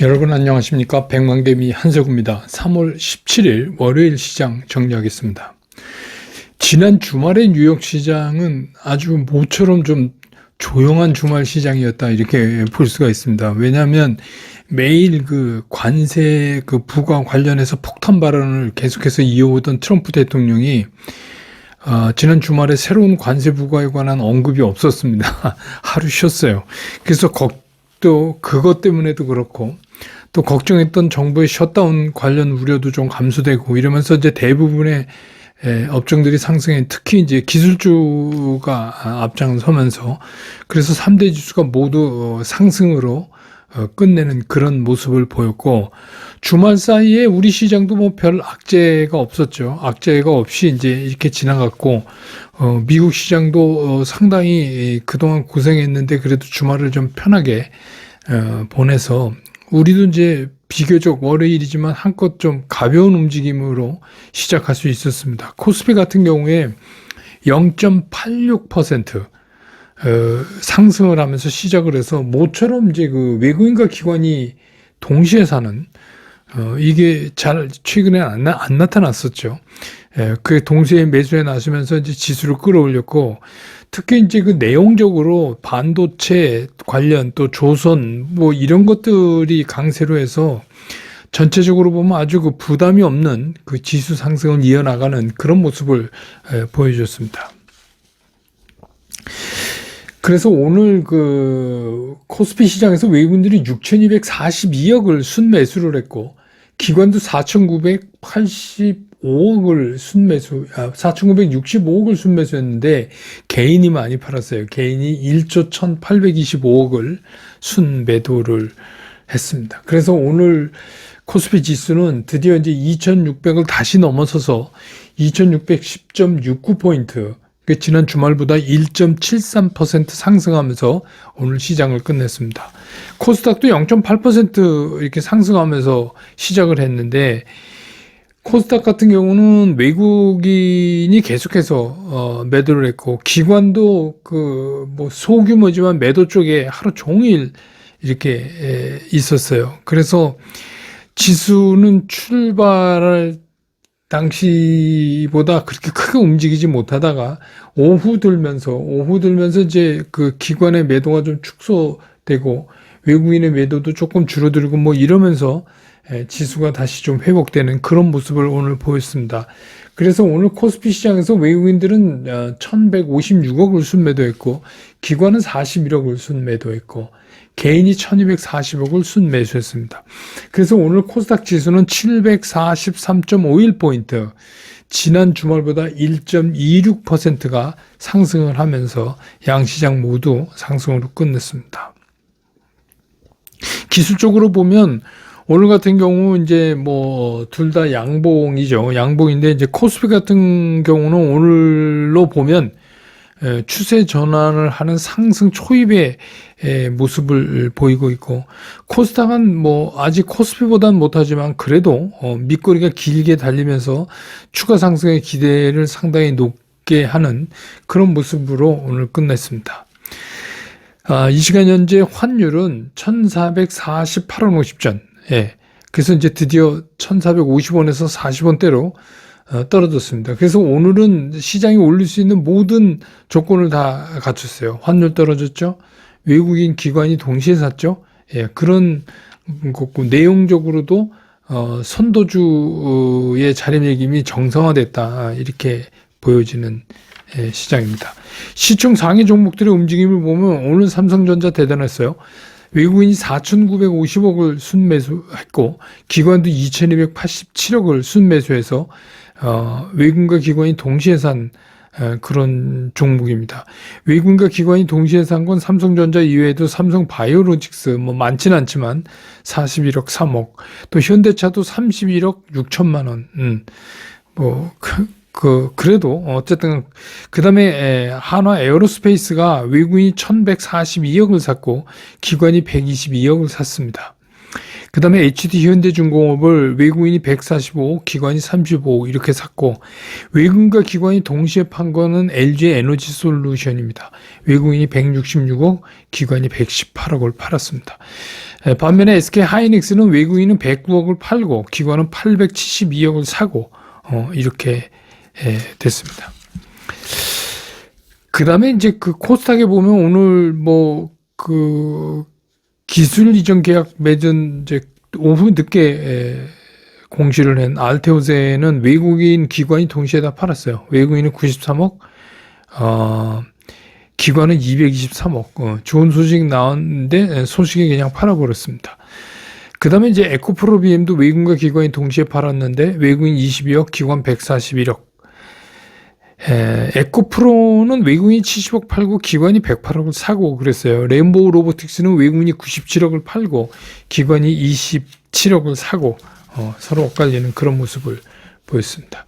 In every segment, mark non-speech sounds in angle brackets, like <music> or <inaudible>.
여러분 안녕하십니까 백망대미 한석우입니다. 3월 17일 월요일 시장 정리하겠습니다. 지난 주말의 뉴욕 시장은 아주 모처럼 좀 조용한 주말 시장이었다 이렇게 볼 수가 있습니다. 왜냐하면 매일 그 관세 그 부과 관련해서 폭탄 발언을 계속해서 이어오던 트럼프 대통령이 어, 지난 주말에 새로운 관세 부과에 관한 언급이 없었습니다. <laughs> 하루 쉬었어요. 그래서 걱, 또 그것 때문에도 그렇고 또 걱정했던 정부의 셧다운 관련 우려도 좀 감소되고 이러면서 이제 대부분의 에, 업종들이 상승해 특히 이제 기술주가 앞장서면서 그래서 3대 지수가 모두 어, 상승으로 어, 끝내는 그런 모습을 보였고 주말 사이에 우리 시장도 뭐 별 악재가 없었죠. 악재가 없이 이제 이렇게 지나갔고 어, 미국 시장도 어, 상당히 그동안 고생했는데 그래도 주말을 좀 편하게 어, 보내서 우리도 이제 비교적 월요일이지만 한껏 좀 가벼운 움직임으로 시작할 수 있었습니다. 코스피 같은 경우에 0.86% 어, 상승을 하면서 시작을 해서 모처럼 이제 그 외국인과 기관이 동시에 사는 어, 이게 잘 최근에 안, 나, 안 나타났었죠. 예, 그 동시에 매수에 나서면서 이제 지수를 끌어올렸고 특히 이제 그 내용적으로 반도체 관련 또 조선 뭐 이런 것들이 강세로 해서 전체적으로 보면 아주 그 부담이 없는 그 지수 상승을 이어나가는 그런 모습을 예, 보여줬습니다. 그래서 오늘 그 코스피 시장에서 외국인들이 6,242억을 순매수를 했고 기관도 4,985억을 순매수, 아, 4,965억을 순매수했는데 개인이 많이 팔았어요. 개인이 1조 1,825억을 순매도를 했습니다. 그래서 오늘 코스피 지수는 드디어 이제 2,600을 다시 넘어서서 2,610.69포인트, 그 지난 주말보다 1.73% 상승하면서 오늘 시장을 끝냈습니다. 코스닥도 0.8% 이렇게 상승하면서 시작을 했는데 코스닥 같은 경우는 외국인이 계속해서 어, 매도를 했고 기관도 그 뭐 소규모지만 매도 쪽에 하루 종일 이렇게 에, 있었어요. 그래서 지수는 출발할 당시보다 그렇게 크게 움직이지 못하다가 오후 들면서 오후 들면서 이제 그 기관의 매도가 좀 축소되고 외국인의 매도도 조금 줄어들고 뭐 이러면서 예, 지수가 다시 좀 회복되는 그런 모습을 오늘 보였습니다. 그래서 오늘 코스피 시장에서 외국인들은 1156억을 어, 순매도했고 기관은 41억을 순매도했고 개인이 1240억을 순매수했습니다. 그래서 오늘 코스닥 지수는 743.51포인트, 지난 주말보다 1.26%가 상승을 하면서 양시장 모두 상승으로 끝냈습니다. 기술적으로 보면 오늘 같은 경우 이제 뭐 둘 다 양봉이죠. 양봉인데 이제 코스피 같은 경우는 오늘로 보면 추세 전환을 하는 상승 초입의 모습을 보이고 있고 코스닥은 뭐 아직 코스피보다는 못하지만 그래도 어, 밑거리가 길게 달리면서 추가 상승의 기대를 상당히 높게 하는 그런 모습으로 오늘 끝냈습니다. 아, 이 시간 현재 환율은 1448원 50전. 예. 그래서 이제 드디어 1450원에서 40원대로 어, 떨어졌습니다. 그래서 오늘은 시장이 올릴 수 있는 모든 조건을 다 갖췄어요. 환율 떨어졌죠. 외국인 기관이 동시에 샀죠. 예, 그런 거고 내용적으로도 어, 선도주의 자리매김이 정상화됐다 이렇게 보여지는 예, 시장입니다. 시총 상위 종목들의 움직임을 보면 오늘 삼성전자 대단했어요. 외국인이 4,950억을 순매수했고 기관도 2,287억을 순매수해서 어, 외국인과 기관이 동시에 산 에, 그런 종목입니다. 외국인과 기관이 동시에 산 건 삼성전자 이외에도 삼성 바이오로직스 뭐 많지는 않지만 41억 3억 또 현대차도 31억 6천만 원. 음. 뭐 그, 그 그래도 어쨌든 그다음에 한화 에어로스페이스가 외국인이 1142억을 샀고 기관이 122억을 샀습니다. 그 다음에 HD 현대중공업을 외국인이 145억, 기관이 35억 이렇게 샀고 외국인과 기관이 동시에 판 거는 LG 에너지 솔루션입니다. 외국인이 166억, 기관이 118억을 팔았습니다. 에, 반면에 SK 하이닉스는 외국인은 109억을 팔고 기관은 872억을 사고 어, 이렇게 에, 됐습니다. 그 다음에 이제 그 코스닥에 보면 오늘 뭐 그 기술 이전 계약 맺은 이제 오후 늦게 에, 공시를 한 알테오세는 외국인 기관이 동시에 다 팔았어요. 외국인은 93억, 어, 기관은 223억. 어, 좋은 소식 나왔는데 소식이 그냥 팔아버렸습니다. 그 다음에 이제 에코프로비엠도 외국인과 기관이 동시에 팔았는데 외국인 22억, 기관 141억. 에, 에코프로는 외국인이 70억 팔고 기관이 108억을 사고 그랬어요. 램보우 로보틱스는 외국인이 97억을 팔고 기관이 27억을 사고 어, 서로 엇갈리는 그런 모습을 보였습니다.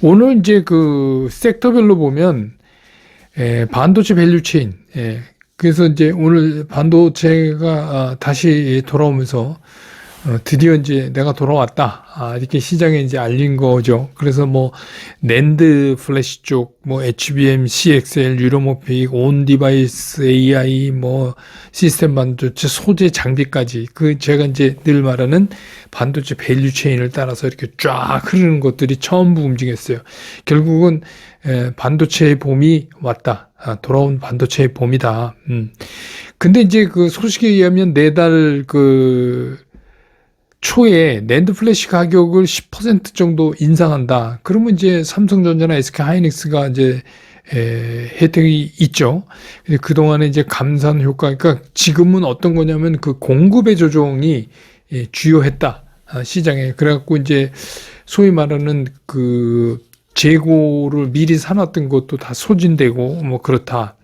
오늘 이제 그 섹터별로 보면 에, 반도체 밸류 체인 예, 그래서 이제 오늘 반도체가 아, 다시 돌아오면서 어, 드디어 이제 내가 돌아왔다. 아, 이렇게 시장에 이제 알린 거죠. 그래서 뭐, 낸드 플래시 쪽, 뭐, HBM, CXL, 유로모픽, 온 디바이스, AI, 뭐, 시스템 반도체, 소재 장비까지. 그, 제가 이제 늘 말하는 반도체 밸류 체인을 따라서 이렇게 쫙 흐르는 것들이 전부 움직였어요. 결국은, 에, 반도체의 봄이 왔다. 아, 돌아온 반도체의 봄이다. 음. 근데 이제 그 소식에 의하면 내달 그, 초에 낸드 플래시 가격을 10% 정도 인상한다. 그러면 이제 삼성전자나 SK 하이닉스가 이제 에, 혜택이 있죠. 그동안에 이제 감산 효과, 그러니까 지금은 어떤 거냐면 그 공급의 조정이 예, 주요했다. 아, 시장에. 그래갖고 이제 소위 말하는 그 재고를 미리 사놨던 것도 다 소진되고 뭐 그렇다.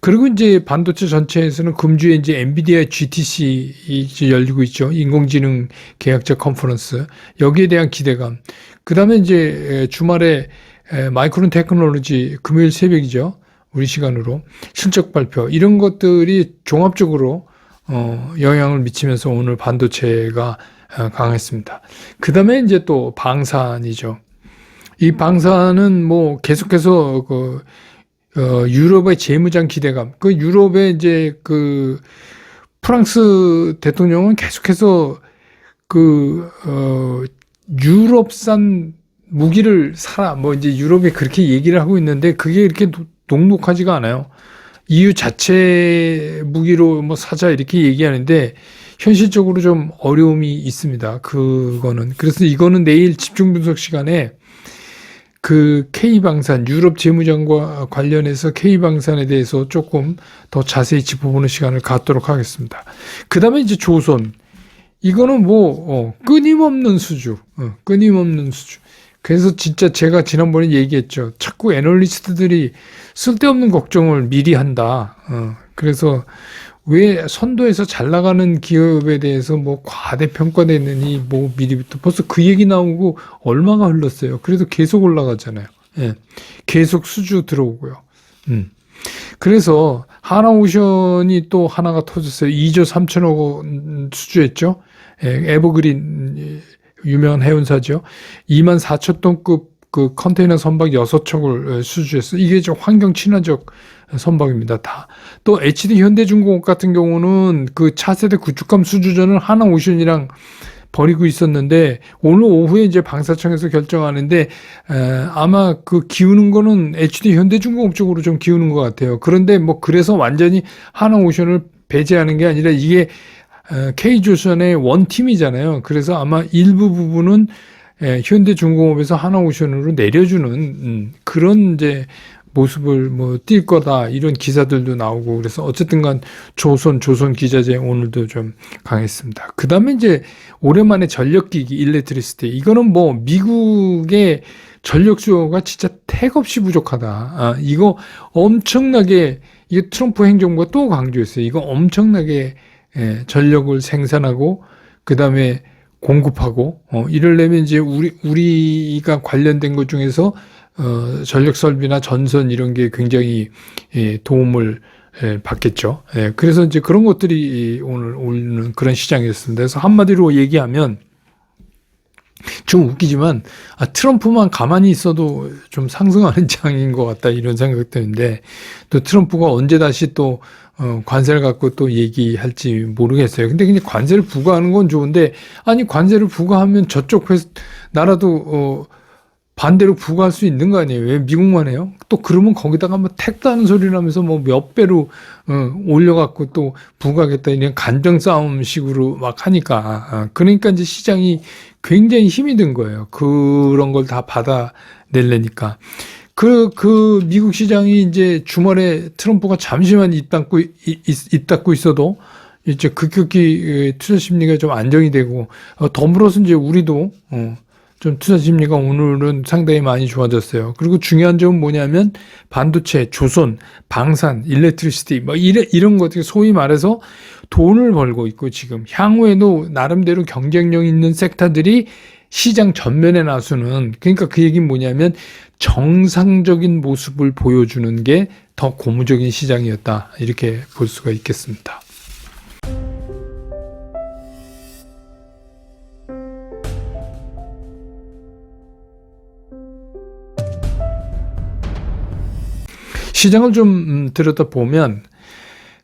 그리고 이제 반도체 전체에서는 금주에 이제 엔비디아 GTC 이제 열리고 있죠. 인공지능 계약자 컨퍼런스. 여기에 대한 기대감. 그 다음에 이제 주말에 마이크론 테크놀로지 금요일 새벽이죠. 우리 시간으로 실적 발표. 이런 것들이 종합적으로 어, 영향을 미치면서 오늘 반도체가 어, 강했습니다. 그 다음에 이제 또 방산이죠. 이 방산은 뭐 계속해서 그 어, 유럽의 재무장 기대감. 그 유럽의 이제 그 프랑스 대통령은 계속해서 그, 어, 유럽산 무기를 사라. 뭐 이제 유럽에 그렇게 얘기를 하고 있는데 그게 이렇게 녹록하지가 않아요. EU 자체 무기로 뭐 사자 이렇게 얘기하는데 현실적으로 좀 어려움이 있습니다. 그거는. 그래서 이거는 내일 집중 분석 시간에 그 K방산, 유럽 재무장과 관련해서 K방산에 대해서 조금 더 자세히 짚어보는 시간을 갖도록 하겠습니다. 그 다음에 이제 조선. 이거는 뭐, 어, 끊임없는 수주. 어, 끊임없는 수주. 그래서 진짜 제가 지난번에 얘기했죠. 자꾸 애널리스트들이 쓸데없는 걱정을 미리 한다. 어, 그래서 왜 선도에서 잘 나가는 기업에 대해서 뭐 과대평가되느니 뭐 미리부터 벌써 그 얘기 나오고 얼마가 흘렀어요. 그래도 계속 올라가잖아요. 예. 계속 수주 들어오고요. 음. 그래서 하나오션이 또 하나가 터졌어요. 2조 3천억 원 수주했죠. 예, 에버그린 유명한 해운사죠. 2만 4천 톤급 그 컨테이너 선박 6척을 수주했어요. 이게 좀 환경 친화적 선박입니다. 다. 또 HD 현대중공업 같은 경우는 그 차세대 구축함 수주전을 하나오션이랑 벌이고 있었는데 오늘 오후에 이제 방사청에서 결정하는데 에, 아마 그 기우는 거는 HD 현대중공업 쪽으로 좀 기우는 것 같아요. 그런데 뭐 그래서 완전히 하나오션을 배제하는 게 아니라 이게 K조선의 원팀이잖아요. 그래서 아마 일부 부분은 현대중공업에서 하나오션으로 내려주는 음, 그런 이제 모습을 뭐띌 거다 이런 기사들도 나오고 그래서 어쨌든 간 조선 조선 기자재 오늘도 좀 강했습니다. 그다음에 이제 오랜만에 전력기기 일렉트리스티 이거는 뭐 미국의 전력 수요가 진짜 택없이 부족하다. 아, 이거 엄청나게 이게 트럼프 행정부가 또 강조했어요. 이거 엄청나게 예, 전력을 생산하고 그다음에 공급하고 어 이럴려면 이제 우리 우리가 관련된 것 중에서 어, 전력 설비나 전선 이런 게 굉장히 예, 도움을 예, 받겠죠. 예, 그래서 이제 그런 것들이 오늘 오는 그런 시장이었습니다. 그래서 한마디로 얘기하면 좀 웃기지만 아, 트럼프만 가만히 있어도 좀 상승하는 <laughs> 장인 것 같다 이런 생각 때문에 또 트럼프가 언제 다시 또 어, 관세를 갖고 또 얘기할지 모르겠어요. 근데 그냥 관세를 부과하는 건 좋은데 아니 관세를 부과하면 저쪽 회사 나라도 어, 반대로 부과할 수 있는 거 아니에요? 왜 미국만 해요? 또 그러면 거기다가 뭐 택다는 소리를 하면서 뭐 몇 배로 어, 올려갖고 또 부과하겠다 이런 간정 싸움식으로 막 하니까 아, 그러니까 이제 시장이 굉장히 힘이 든 거예요. 그런 걸 다 받아내려니까. 그, 그 미국 시장이 이제 주말에 트럼프가 잠시만 입 닫고, 입, 입 닫고 있어도 이제 급격히 투자 심리가 좀 안정이 되고, 어, 덤으로서 이제 우리도, 어, 좀 투자 심리가 오늘은 상당히 많이 좋아졌어요. 그리고 중요한 점은 뭐냐면 반도체, 조선, 방산, 일렉트리시티 뭐 이런 이런 것들 소위 말해서 돈을 벌고 있고 지금 향후에도 나름대로 경쟁력 있는 섹터들이 시장 전면에 나서는 그러니까 그 얘기는 뭐냐면 정상적인 모습을 보여주는 게 더 고무적인 시장이었다 이렇게 볼 수가 있겠습니다. 시장을 좀 음, 들여다보면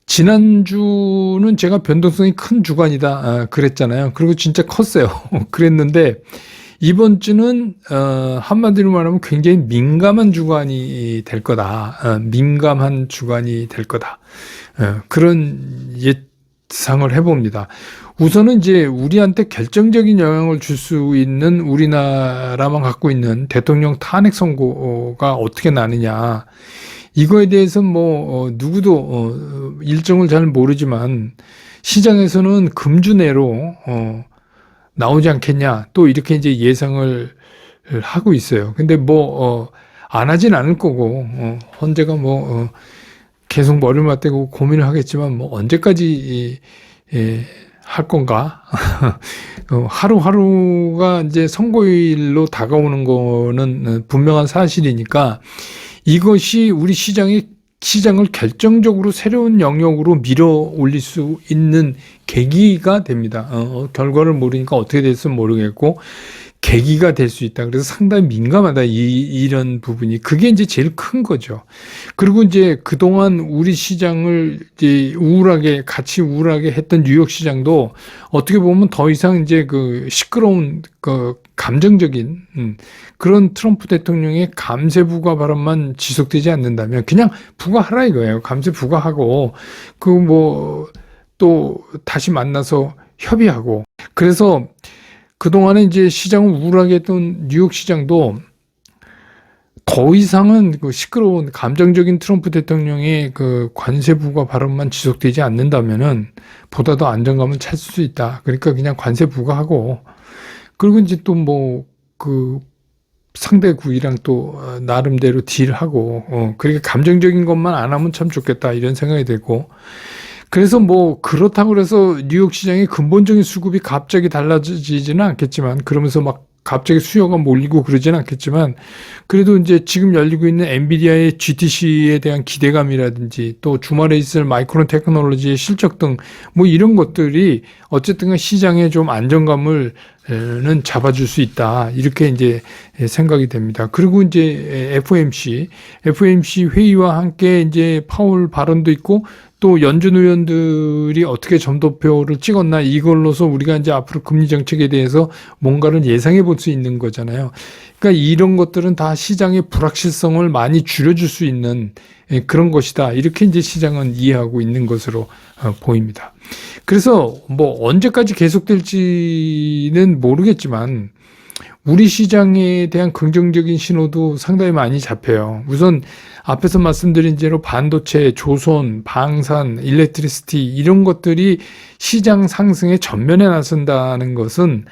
지난주는 제가 변동성이 큰 주간이다 아, 그랬잖아요. 그리고 진짜 컸어요. <laughs> 그랬는데 이번 주는 어, 한마디로 말하면 굉장히 민감한 주간이 될 거다. 어, 민감한 주간이 될 거다. 어, 그런 예상을 해봅니다. 우선은 이제 우리한테 결정적인 영향을 줄 수 있는 우리나라만 갖고 있는 대통령 탄핵 선고가 어떻게 나느냐. 이거에 대해서 뭐 어, 누구도 어, 일정을 잘 모르지만 시장에서는 금주 내로 어, 나오지 않겠냐 또 이렇게 이제 예상을 하고 있어요. 근데 뭐안 하진 않을 거고 헌재가 뭐 계속 머리를 맞대고 고민을 하겠지만 뭐 언제까지 예, 할 건가? <laughs> 하루하루가 이제 선거일로 다가오는 거는 분명한 사실이니까 이것이 우리 시장의 시장을 결정적으로 새로운 영역으로 밀어 올릴 수 있는 계기가 됩니다. 어, 결과를 모르니까 어떻게 될지 모르겠고 계기가 될 수 있다. 그래서 상당히 민감하다. 이, 이런 부분이. 그게 이제 제일 큰 거죠. 그리고 이제 그동안 우리 시장을 이제 우울하게, 같이 우울하게 했던 뉴욕 시장도 어떻게 보면 더 이상 이제 그 시끄러운 그 감정적인, 음, 그런 트럼프 대통령의 감세 부과 발언만 지속되지 않는다면 그냥 부과하라 이거예요. 감세 부과하고 그 뭐 또 다시 만나서 협의하고 그래서 그동안에 이제 시장을 우울하게 했던 뉴욕 시장도 더 이상은 그 시끄러운 감정적인 트럼프 대통령의 그 관세 부과 발언만 지속되지 않는다면은 보다 더 안정감을 찾을 수 있다. 그러니까 그냥 관세 부과하고. 그리고 이제 또 뭐 그 상대 구이랑 또 어, 나름대로 딜하고 어 그렇게 감정적인 것만 안 하면 참 좋겠다. 이런 생각이 들고 그래서 뭐 그렇다고 그래서 뉴욕 시장의 근본적인 수급이 갑자기 달라지지는 않겠지만 그러면서 막 갑자기 수요가 몰리고 그러지는 않겠지만 그래도 이제 지금 열리고 있는 엔비디아의 GTC에 대한 기대감이라든지 또 주말에 있을 마이크론 테크놀로지의 실적 등 뭐 이런 것들이 어쨌든 시장에 좀 안정감을 는 잡아줄 수 있다. 이렇게 이제 생각이 됩니다. 그리고 이제 FOMC, FOMC 회의와 함께 이제 파월 발언도 있고 또 연준 의원들이 어떻게 점도표를 찍었나 이걸로서 우리가 이제 앞으로 금리 정책에 대해서 뭔가를 예상해 볼 수 있는 거잖아요. 그러니까 이런 것들은 다 시장의 불확실성을 많이 줄여줄 수 있는 예, 그런 것이다. 이렇게 이제 시장은 이해하고 있는 것으로 어, 보입니다. 그래서 뭐 언제까지 계속될지는 모르겠지만 우리 시장에 대한 긍정적인 신호도 상당히 많이 잡혀요. 우선 앞에서 말씀드린 대로 반도체, 조선, 방산, 일렉트리시티 이런 것들이 시장 상승의 전면에 나선다는 것은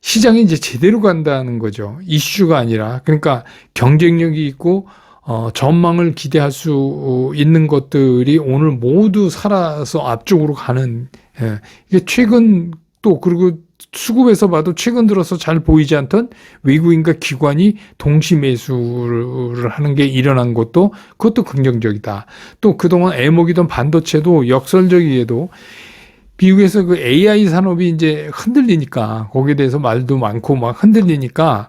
시장이 이제 제대로 간다는 거죠. 이슈가 아니라. 그러니까 경쟁력이 있고 어, 전망을 기대할 수 있는 것들이 오늘 모두 살아서 앞쪽으로 가는, 예. 이게 최근 또, 그리고 수급에서 봐도 최근 들어서 잘 보이지 않던 외국인과 기관이 동시 매수를 하는 게 일어난 것도 그것도 긍정적이다. 또 그동안 애목이던 반도체도 역설적이게도 미국에서 그 AI 산업이 이제 흔들리니까 거기에 대해서 말도 많고 막 흔들리니까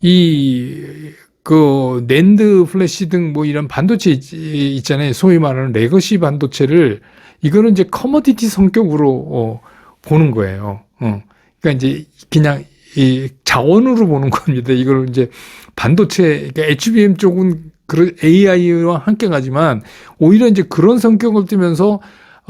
이 그 낸드 플래시 등 뭐 이런 반도체 있- 있잖아요. 소위 말하는 레거시 반도체를 이거는 이제 커머디티 성격으로 어, 보는 거예요. 어. 그러니까 이제 그냥 이 자원으로 보는 겁니다. 이걸 이제 반도체 그러니까 HBM 쪽은 그런 AI와 함께 가지만 오히려 이제 그런 성격을 띠면서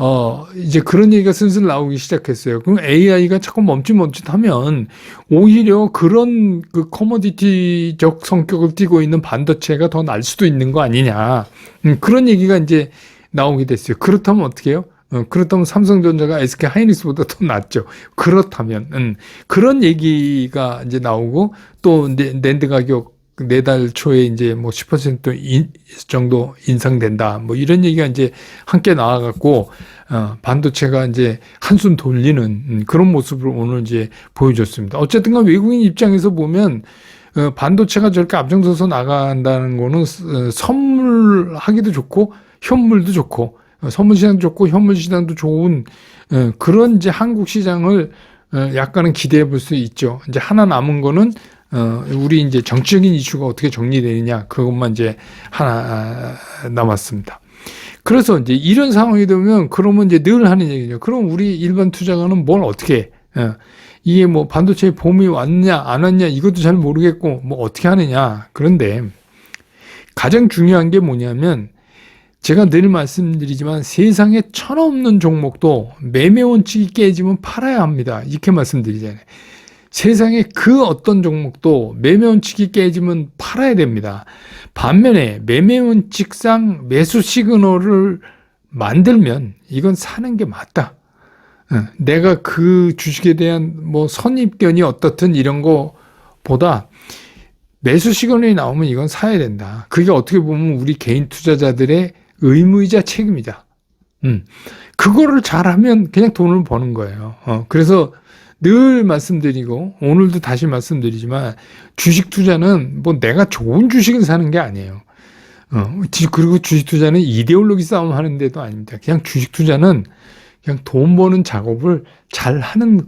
어 이제 그런 얘기가 슬슬 나오기 시작했어요. 그럼 AI가 자꾸 멈칫멈칫하면 오히려 그런 그 커머디티적 성격을 띠고 있는 반도체가 더 날 수도 있는 거 아니냐. 음, 그런 얘기가 이제 나오게 됐어요. 그렇다면 어떻게 해요? 어, 그렇다면 삼성전자가 SK 하이닉스보다 더 낫죠. 그렇다면 음, 그런 얘기가 이제 나오고 또 네- 낸드 가격 네달 초에 이제 뭐 10% 인, 정도 인상된다. 뭐 이런 얘기가 이제 함께 나와갖고 어, 반도체가 이제 한숨 돌리는 음, 그런 모습을 오늘 이제 보여줬습니다. 어쨌든 간 외국인 입장에서 보면 어, 반도체가 저렇게 앞장서서 나간다는 거는 어, 선물하기도 좋고 현물도 좋고 어, 선물 시장 좋고 현물 시장도 좋은 어, 그런 이제 한국 시장을 어, 약간은 기대해 볼 수 있죠. 이제 하나 남은 거는 어, 우리 이제 정치적인 이슈가 어떻게 정리되느냐 그것만 이제 하나 아, 남았습니다. 그래서 이제 이런 상황이 되면 그러면 이제 늘 하는 얘기죠. 그럼 우리 일반 투자가는 뭘 어떻게 해? 어, 이게 뭐 반도체 봄이 왔냐 안 왔냐 이것도 잘 모르겠고 뭐 어떻게 하느냐 그런데 가장 중요한 게 뭐냐면 제가 늘 말씀드리지만 세상에 천없는 종목도 매매 원칙이 깨지면 팔아야 합니다. 이렇게 말씀드리잖아요. 세상에 그 어떤 종목도 매매 원칙이 깨지면 팔아야 됩니다. 반면에 매매 원칙상 매수 시그널을 만들면 이건 사는 게 맞다. 어, 내가 그 주식에 대한 뭐 선입견이 어떻든 이런 거보다 매수 시그널이 나오면 이건 사야 된다. 그게 어떻게 보면 우리 개인 투자자들의 의무이자 책임이다. 음. 그거를 잘하면 그냥 돈을 버는 거예요. 어, 그래서 늘 말씀드리고 오늘도 다시 말씀드리지만 주식 투자는 뭐 내가 좋은 주식을 사는 게 아니에요. 어, 지- 그리고 주식 투자는 이데올로기 싸움 하는 데도 아닙니다. 그냥 주식 투자는 그냥 돈 버는 작업을 잘 하는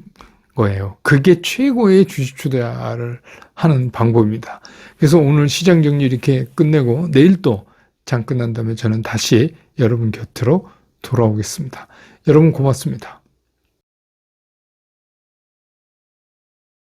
거예요. 그게 최고의 주식 투자를 하는 방법입니다. 그래서 오늘 시장 정리 이렇게 끝내고 내일 또 장 끝난 다음에 저는 다시 여러분 곁으로 돌아오겠습니다. 여러분 고맙습니다.